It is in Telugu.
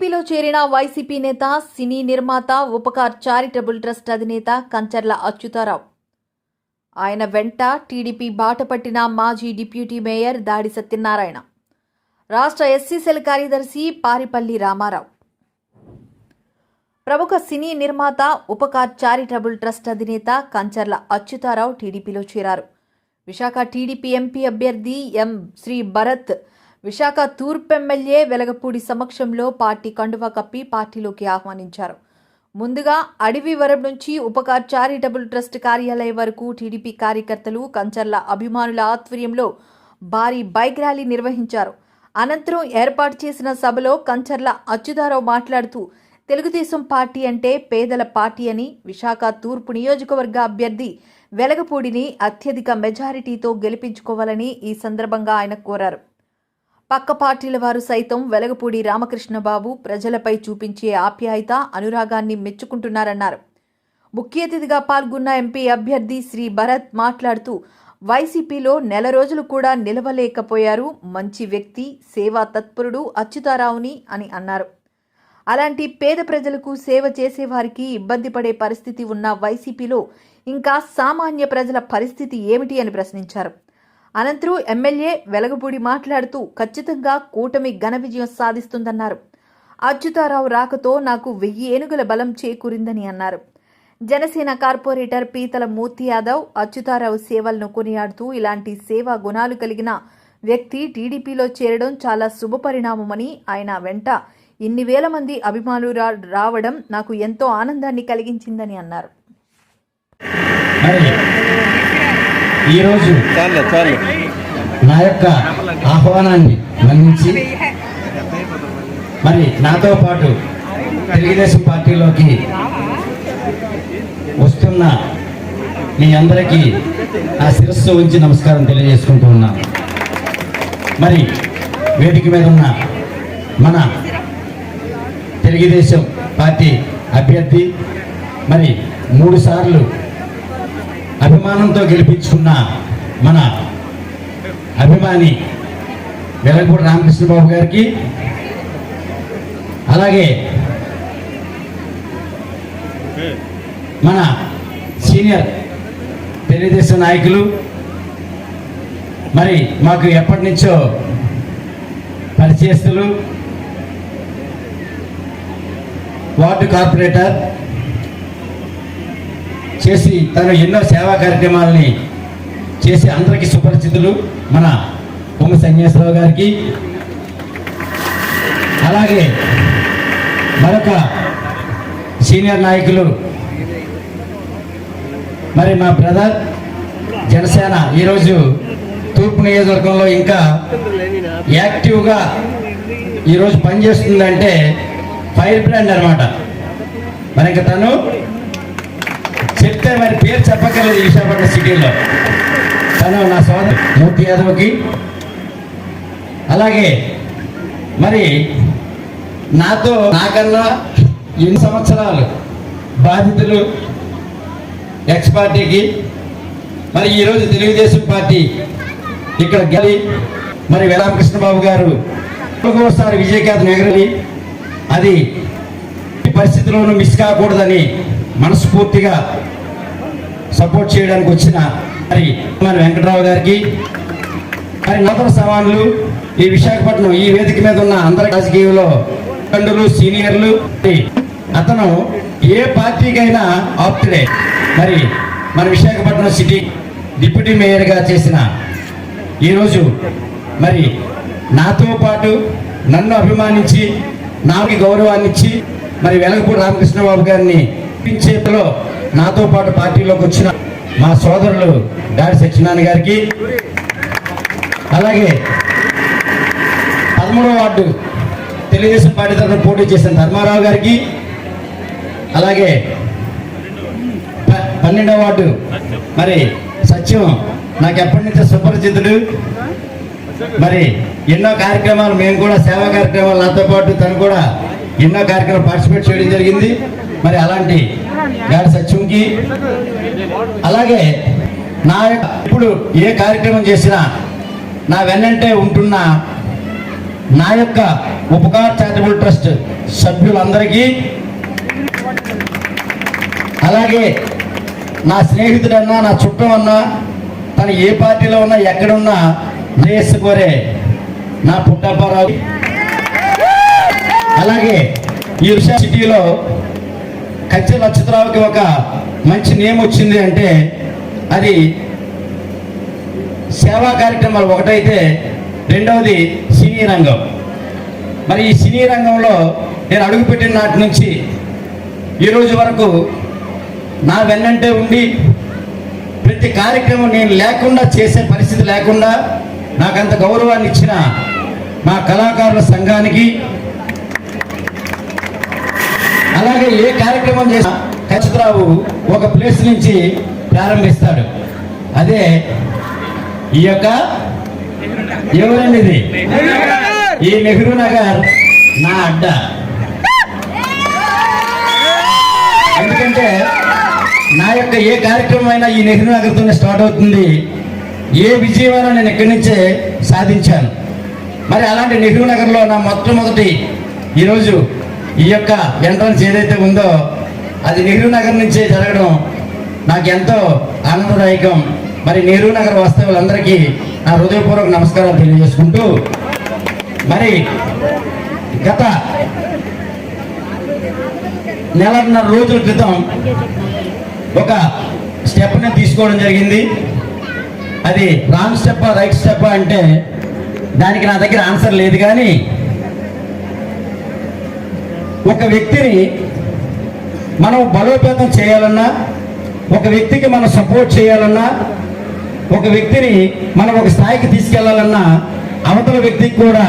టీడీపీలో చేరిన వైసీపీ నేత సినీ నిర్మాత ఉపకార్ చారిటబుల్ ట్రస్ట్ అధినేత కంచర్ల అచ్యుతారావు. ఆయన వెంట టీడీపీ బాటపట్టిన మాజీ డిప్యూటీ మేయర్ దాడి సత్యనారాయణ. రాష్ట్ర ఎస్సీ సెల్ కార్యదర్శి పారిపల్లి రామారావు. ప్రముఖ సినీ నిర్మాత ఉపకార్ చారిటబుల్ ట్రస్ట్ అధినేత కంచర్ల అచ్యుతారావు టీడీపీలో చేరారు. విశాఖ టీడీపీ ఎంపీ అభ్యర్థి ఎం శ్రీ భరత్ విశాఖ తూర్పు ఎమ్మెల్యే వెలగపూడి సమక్షంలో పార్టీ కండువా కప్పి పార్టీలోకి ఆహ్వానించారు. ముందుగా అడవివరం నుంచి ఉపకార్ చారిటబుల్ ట్రస్ట్ కార్యాలయం వరకు టీడీపీ కార్యకర్తలు కంచర్ల అభిమానుల ఆధ్వర్యంలో భారీ బైక్ ర్యాలీ నిర్వహించారు. అనంతరం ఏర్పాటు చేసిన సభలో కంచర్ల అచ్యుతారావు మాట్లాడుతూ తెలుగుదేశం పార్టీ అంటే పేదల పార్టీ అని విశాఖ తూర్పు నియోజకవర్గ అభ్యర్థి వెలగపూడిని అత్యధిక మెజారిటీతో గెలిపించుకోవాలని ఈ సందర్భంగా ఆయన కోరారు. పక్క పార్టీల వారు సైతం వెలగపూడి రామకృష్ణబాబు ప్రజలపై చూపించే ఆప్యాయత అనురాగాన్ని మెచ్చుకుంటున్నారన్నారు. ముఖ్య అతిథిగా పాల్గొన్న ఎంపీ అభ్యర్థి శ్రీ భరత్ మాట్లాడుతూ వైసీపీలో నెల రోజులు కూడా నిలవలేకపోయారు మంచి వ్యక్తి సేవా తత్పరుడు అచ్యుతారావుని అని అన్నారు. అలాంటి పేద ప్రజలకు సేవ చేసేవారికి ఇబ్బంది పడే పరిస్థితి ఉన్న వైసీపీలో ఇంకా సామాన్య ప్రజల పరిస్థితి ఏమిటి అని ప్రశ్నించారు. అనంతరం ఎమ్మెల్యే వెలగపూడి మాట్లాడుతూ ఖచ్చితంగా కూటమి ఘన విజయం సాధిస్తుందన్నారు. అచ్యుతారావు రాకతో నాకు వెయ్యి ఏనుగుల బలం చేకూరిందని అన్నారు. జనసేన కార్పొరేటర్ పీతల మూర్తి యాదవ్ అచ్యుతారావు సేవలను కొనియాడుతూ ఇలాంటి సేవా గుణాలు కలిగిన వ్యక్తి టీడీపీలో చేరడం చాలా శుభపరిణామమని ఆయన వెంట ఇన్ని వేల మంది అభిమానులు రావడం నాకు ఎంతో ఆనందాన్ని కలిగించిందని అన్నారు. ఈరోజు నా యొక్క ఆహ్వానాన్ని మన్నించి మరి నాతో పాటు తెలుగుదేశం పార్టీలోకి వస్తున్న మీ అందరికీ నా శిరస్సు ఉంచి నమస్కారం తెలియజేసుకుంటూ ఉన్నాను మరి వేదిక మీద ఉన్న మన తెలుగుదేశం పార్టీ అభ్యర్థి మరి మూడు సార్లు అభిమానంతో గెలిపించుకున్న మన అభిమాని వెలగపూడి రామకృష్ణబాబు గారికి అలాగే మన సీనియర్ తెలుగుదేశం నాయకులు మరి మాకు ఎప్పటి నుంచో పరిచయస్తులు వార్డు కార్పొరేటర్ చేసి తను ఎన్నో సేవా కార్యక్రమాలని చేసి అందరికీ సుపరిచితులు మన పొమ్మ సన్యాసరావు గారికి. అలాగే మరొక సీనియర్ నాయకులు మరి మా బ్రదర్ జనసేన ఈరోజు తూర్పు నియోజకవర్గంలో ఇంకా యాక్టివ్గా ఈరోజు పనిచేస్తుందంటే ఫైర్ బ్రాండ్ అనమాట మరి ఇంకా తను చెప్తే మరి పేరు చెప్పగలదు విశాఖపట్నం సిటీలో. తను నా సోదరు మూర్తి యాదవ్కి. అలాగే మరి నాతో నాకన్నా ఎన్ని సంవత్సరాలు బాధితులు ఎక్స్ పార్టీకి మరి ఈరోజు తెలుగుదేశం పార్టీ ఇక్కడ గెలి మరి వెలామకృష్ణబాబు గారు ఒకసారి విజయకేతన నగరని అది ఈ పరిస్థితిలోనూ మిస్ కాకూడదని మనస్ఫూర్తిగా సపోర్ట్ చేయడానికి వచ్చిన మరి మన వెంకటరావు గారికి మరి నూతన సవాన్లు ఈ విశాఖపట్నం ఈ వేదిక మీద ఉన్న అందరి రాజకీయంలో కండులు సీనియర్లు అతను ఏ పార్టీకైనా ఆప్తుడే. మరి మన విశాఖపట్నం సిటీ డిప్యూటీ మేయర్గా చేసిన ఈరోజు మరి నాతో పాటు నన్ను అభిమానించి నాకు గౌరవాన్నిచ్చి మరి వెలగపూడి రామకృష్ణబాబు గారిని చేతిలో నాతో పాటు పార్టీలోకి వచ్చిన మా సోదరులు డాడి సత్యనారాయణ గారికి అలాగే పదమూడవ వార్డు తెలుగుదేశం పార్టీ తరఫున పోటీ చేసిన ధర్మారావు గారికి అలాగే ప- పన్నెండవ వార్డు మరి సత్యం నాకు ఎప్పటి నుంచో సుపరిచితుడు. మరి ఎన్నో కార్యక్రమాలు మేము కూడా సేవా కార్యక్రమాలు నాతో పాటు తను కూడా ఎన్నో కార్యక్రమాలు పార్టిసిపేట్ చేయడం జరిగింది. మరి అలాంటి గాడి సత్యంకి అలాగే నా యొక్క ఇప్పుడు ఏ కార్యక్రమం చేసినా నా వెన్నంటే ఉంటున్న నా యొక్క ఉపకార్ చారిటబుల్ ట్రస్ట్ సభ్యులందరికీ అలాగే నా స్నేహితుడన్నా నా చుట్టం అన్నా తను ఏ పార్టీలో ఉన్నా ఎక్కడున్నా జేఎస్ కోరే నా పుట్టపారావు అలాగే ఈ విషయ సిటీలో కచ్చె నక్షత్రాలకి ఒక మంచి నేమ్ వచ్చింది అంటే అది సేవా కార్యక్రమాలు ఒకటైతే రెండవది సినీ రంగం. మరి ఈ సినీ రంగంలో నేను అడుగుపెట్టిన నాటి నుంచి ఈరోజు వరకు నా వెన్నంటే ఉండి ప్రతి కార్యక్రమం నేను లేకుండా చేసే పరిస్థితి లేకుండా నాకంత గౌరవాన్ని ఇచ్చిన మా కళాకారుల సంఘానికి ఏ కార్యక్రమం చేసినా ఖచ్చితరావు ఒక ప్లేస్ నుంచి ప్రారంభిస్తాడు. అదే ఈ యొక్క ఎవరండి ఇది ఈ నెహ్రూ నగర్ నా అడ్డ. ఎందుకంటే నా యొక్క ఏ కార్యక్రమం అయినా ఈ నెహ్రూ నగర్తోనే స్టార్ట్ అవుతుంది. ఏ విజయమైనా నేను ఇక్కడి నుంచే సాధించాను? మరి అలాంటి నెహ్రూ నగర్లో నా మొట్టమొదటి ఈరోజు ఈ యొక్క ఎంట్రన్స్ ఏదైతే ఉందో అది నెహ్రూ నగర్ నుంచే జరగడం నాకు ఎంతో ఆనందదాయకం. మరి నెహ్రూ నగర్ వాస్తవులందరికీ నా హృదయపూర్వక నమస్కారాలు తెలియజేసుకుంటూ మరి గత నెలన్నర రోజుల క్రితం ఒక స్టెప్ని తీసుకోవడం జరిగింది. అది రాంగ్ స్టెప్ రైట్ స్టెప్ అంటే దానికి నా దగ్గర ఆన్సర్ లేదు కానీ ఒక వ్యక్తిని మనం బలోపేతం చేయాలన్నా ఒక వ్యక్తికి మనం సపోర్ట్ చేయాలన్నా ఒక వ్యక్తిని మనం ఒక స్థాయికి తీసుకెళ్ళాలన్నా అవతల వ్యక్తికి కూడా